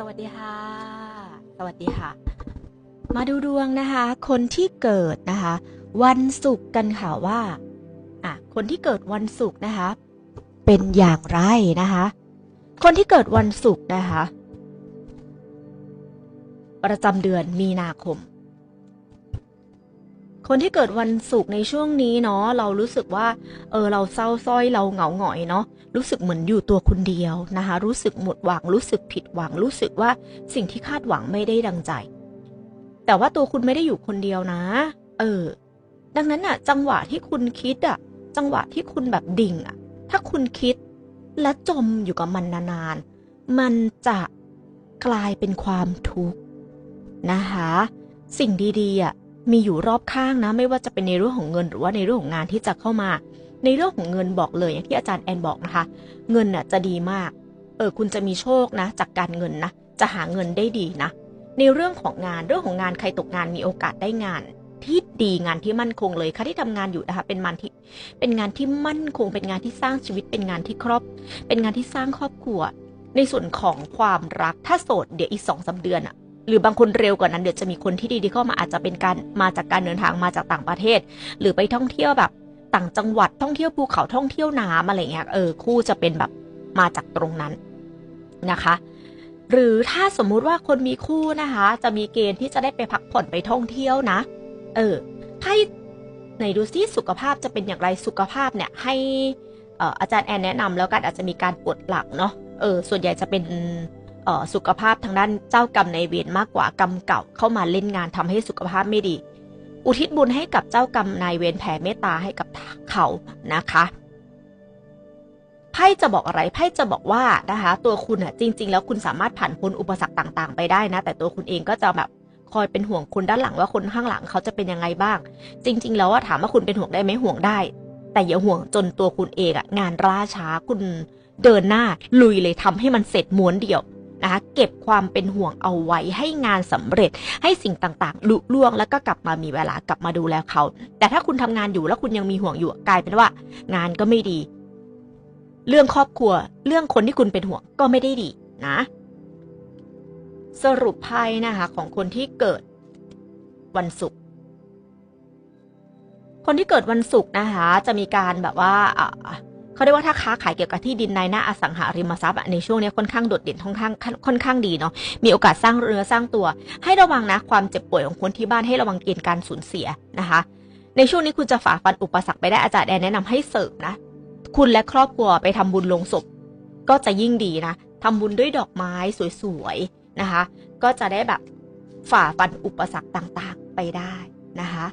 สวัสดีค่ะ สวัสดีค่ะ มาดูดวงนะคะ คนที่เกิดนะคะ วันศุกร์กันค่ะว่าอะคนที่เกิดวันศุกร์นะคะ เป็นอย่างไรนะคะ คนที่เกิดวันศุกร์นะคะ ประจำเดือนมีนาคม คนที่เกิดวันศุกร์ในช่วงนี้เนาะเรารู้สึกว่า เออเราเศร้าส้อยเราเหงาหงอยเนาะ รู้สึกเหมือนอยู่ตัวคนเดียวนะคะ รู้สึกหมดหวัง รู้สึกผิดหวัง รู้สึกว่าสิ่งที่คาดหวังไม่ได้ดังใจ แต่ว่าตัวคุณไม่ได้อยู่คนเดียวนะ เออ ดังนั้นอะจังหวะที่คุณคิดอะจังหวะที่คุณแบบดิ่งอะถ้าคุณคิดและจมอยู่กับมันนานๆ มันจะกลายเป็นความทุกข์นะคะ สิ่งดีๆอะมีอยู่รอบข้างนะ ไม่ว่าจะเป็นในเรื่องของเงินหรือว่าในเรื่องของงานที่จะเข้ามา ในเรื่องของเงินบอกเลยอย่างที่อาจารย์แอนบอกนะคะ เงินน่ะจะดีมาก เออคุณจะมีโชคนะ จากการเงินนะ จะหาเงินได้ดีนะ ในเรื่องของงานเรื่องของงานใครตกงานมีโอกาสได้งาน ที่ดีงานที่มั่นคงเลยค่ะที่ทำงานอยู่นะคะเป็นงานที่เป็นงานที่มั่นคง เป็นงานที่สร้างชีวิตเป็นงานที่ครอบ เป็นงานที่สร้างครอบครัว ในส่วนของความรักถ้าโสดเดี๋ยวอีกสองสาเดือนอะหรือบางคนเร็วกว่านั้นเดี๋ยวจะมีคนที่ดีๆเข้ามาอาจจะเป็นการมาจากการเดินทางมาจากต่างประเทศ หรือไปท่องเที่ยวแบบ ต่างจังหวัดท่องเที่ยวภูเขาท่องเที่ยวน้ำอะไรเงี้ยเออคู่จะเป็นแบบมาจากตรงนั้นนะคะ หรือถ้าสมมุติว่าคนมีคู่นะคะ จะมีเกณฑ์ที่จะได้ไปพักผ่อนไปท่องเที่ยวนะ เออไพ่ไหนดูซิสุขภาพจะเป็นอย่างไรสุขภาพเนี่ยให้อออาจารย์แอนแนะนำแล้วกันอาจจะมีการปวดหลังเนาะเออส่วนใหญ่จะเป็นสุขภาพทางด้านเจ้ากรรมในเวรมากกว่ากรรมเก่าเข้ามาเล่นงานทำให้สุขภาพไม่ดี อุทิศบุญให้กับเจ้ากรรมนายเวรแผ่เมตตาให้กับเขานะคะไพ่จะบอกอะไรไพ่จะบอกว่านะคะตัวคุณอะจริง ๆ แล้วคุณสามารถผ่านพ้นอุปสรรคต่าง ๆ ไปได้นะ แต่ตัวคุณเองก็จะแบบคอยเป็นห่วงคนด้านหลังว่าคนข้างหลังเขาจะเป็นยังไงบ้าง จริง ๆ แล้วว่าถามว่าคุณเป็นห่วงได้ไหมห่วงได้ แต่อย่าห่วงจนตัวคุณเองอะงานล่าช้าคุณเดินหน้าลุยเลยทำให้มันเสร็จม้วนเดียว นะคะเก็บความเป็นห่วงเอาไว้ให้งานสำเร็จ ให้สิ่งต่างๆลุล่วงแล้วก็กลับมามีเวลากลับมาดูแลเขา แต่ถ้าคุณทำงานอยู่แล้วคุณยังมีห่วงอยู่กลายเป็นว่า งานก็ไม่ดี เรื่องครอบครัว เรื่องคนที่คุณเป็นห่วงก็ไม่ได้ดีนะ สรุปไพ่นะคะของคนที่เกิดวันศุกร์คนที่เกิดวันศุกร์นะคะ จะมีการแบบว่าอ่า เขาเรียกว่าถ้าค้าขายเกี่ยวกับที่ดินในหน้าอสังหาริมทรัพย์ในช่วงนี้ค่อนข้างโดดเด่นค่อนข้างค่อนข้างดีเนาะมีโอกาสสร้างเรือสร้างตัว ให้ระวังนะความเจ็บป่วยของคนที่บ้านให้ระวังเกณฑ์การสูญเสียนะคะ ในช่วงนี้คุณจะฝ่าฟันอุปสรรคไปได้อาจารย์แอนแนะนำให้เสริมนะ คุณและครอบครัวไปทำบุญลงศพ ก็จะยิ่งดีนะทำบุญด้วยดอกไม้สวยๆนะคะ ก็จะได้แบบฝ่าฟันอุปสรรคต่างๆไปได้นะคะ